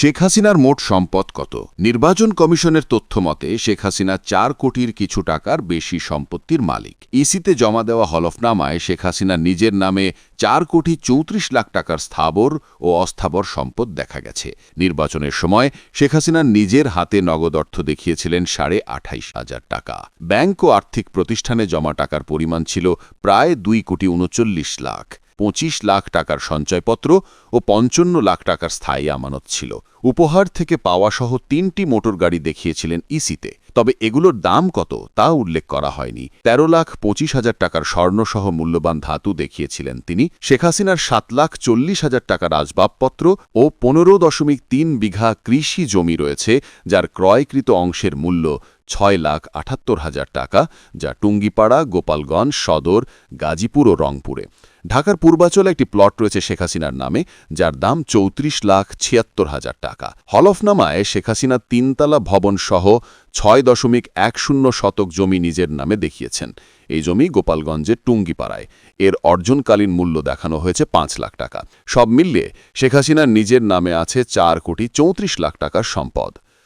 শেখ হাসিনার মোট সম্পদ কত? নির্বাচন কমিশনের তথ্য মতে, শেখ হাসিনা চার কোটির কিছু টাকার বেশি সম্পত্তির মালিক। ইসিতে জমা দেওয়া হলফনামায় শেখ হাসিনা নিজের নামে চার কোটি চৌত্রিশ লাখ টাকার স্থাবর ও অস্থাবর সম্পদ দেখা গেছে। নির্বাচনের সময় শেখ হাসিনা নিজের হাতে নগদ অর্থ দেখিয়েছিলেন সাড়ে আঠাইশ হাজার টাকা। ব্যাংক ও আর্থিক প্রতিষ্ঠানে জমা টাকার পরিমাণ ছিল প্রায় দুই কোটি উনচল্লিশ লাখ। পঁচিশ লাখ টাকার সঞ্চয়পত্র ও পঞ্চান্ন লাখ টাকার স্থায়ী আমানত ছিল। উপহার থেকে পাওয়াসহ তিনটি মোটর গাড়ি দেখিয়েছিলেন ইসিতে। তবে এগুলোর দাম কত তা উল্লেখ করা হয়নি। তেরো লাখ পঁচিশ হাজার টাকার স্বর্ণসহ মূল্যবান ধাতু দেখিয়েছিলেন তিনি। শেখ হাসিনার সাত লাখ চল্লিশ হাজার টাকার আসবাবপত্র ও পনেরো দশমিক তিন বিঘা কৃষি জমি রয়েছে, যার ক্রয়কৃত অংশের মূল্য ছয় লাখ আটাত্তর হাজার টাকা, যা টুঙ্গিপাড়া, গোপালগঞ্জ, সদর, গাজীপুর ও রংপুরে। ঢাকার পূর্বাচলে একটি প্লট রয়েছে শেখ হাসিনার নামে, যার দাম চৌত্রিশ লাখ ছিয়াত্তর হাজার টাকা। হলফনামায় শেখ হাসিনা তিনতলা ভবন সহ ছয় দশমিক এক শূন্য শতক জমি নিজের নামে দেখিয়েছেন। এই জমি গোপালগঞ্জের টুঙ্গিপাড়ায়। এর অর্জনকালীন মূল্য দেখানো হয়েছে পাঁচ লাখ টাকা। সব মিলিয়ে শেখ হাসিনার নিজের নামে আছে চার কোটি চৌত্রিশ লাখ টাকার সম্পদ।